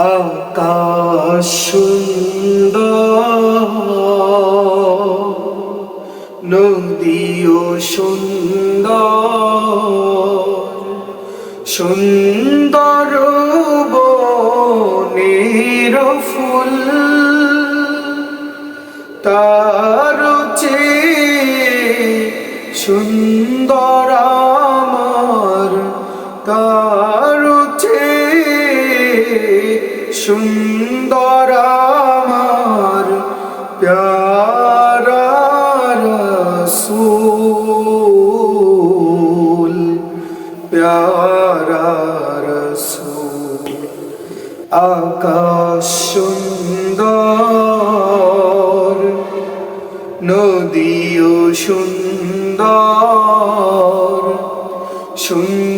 আকাশ নদীও সুন্দর সুন্দর বনের ফুল তার চেয়ে সুন্দর সুন্দর আমার প্যারা রসুল প্যারা রসুল। আকাশ সুন্দর নদীও সুন্দর সুন্দর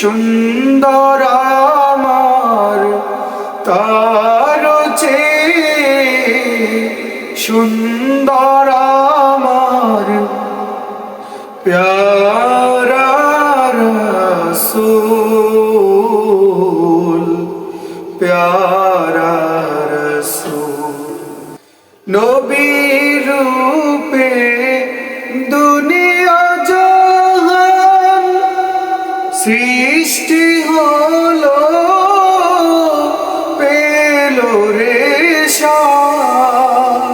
সুন্দর আমার তার সুন্দর আমার প্যারা রসুল প্যারা রসুল। নবীর রূপে সৃষ্টি হলো পেল রে শান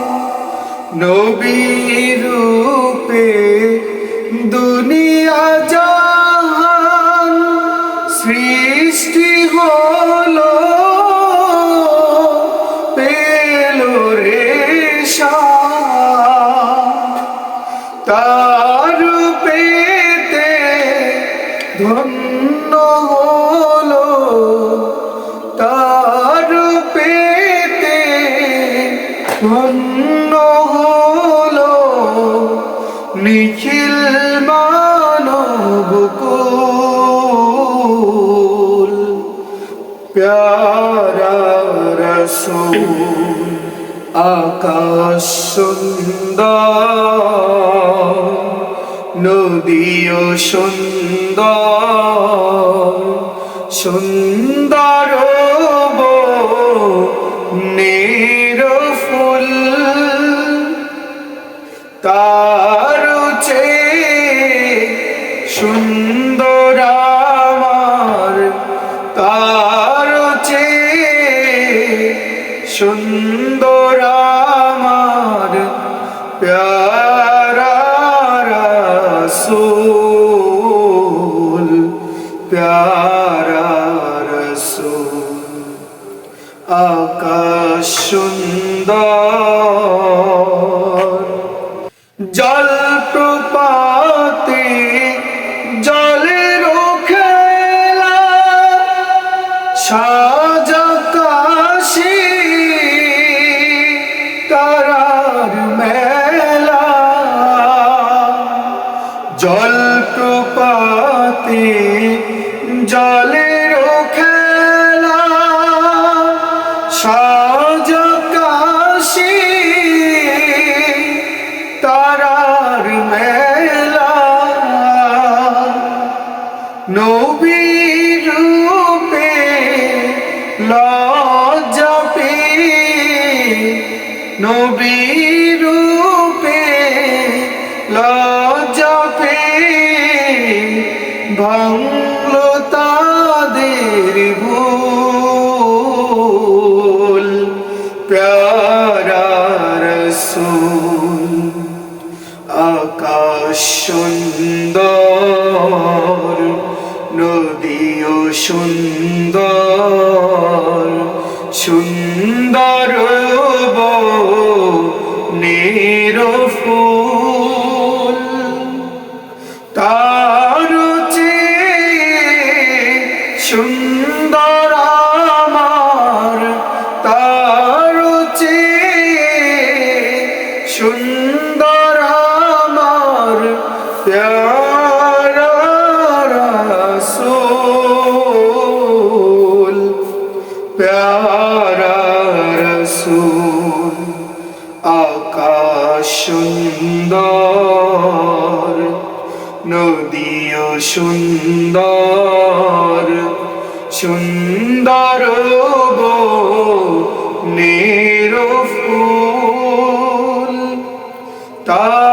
প্যারা রসুল আকাশ সুন্দর নদীও সুন্দর সুন্দর সুন্দর প্যারা রসুল প্যারা আকাশ সুন্দর। জল প্রপাতে জলের খেলা জল জলের খেলা সাজা কাশি তারার মেলা। নবীর রূপে লজ্জা পে তাদের ভুল প্যারা আকাশ সুন্দর নদীও সুন্দর সুন্দর নের সুন্দর নদীও সুন্দর সুন্দর গো নেরো ফুল। তার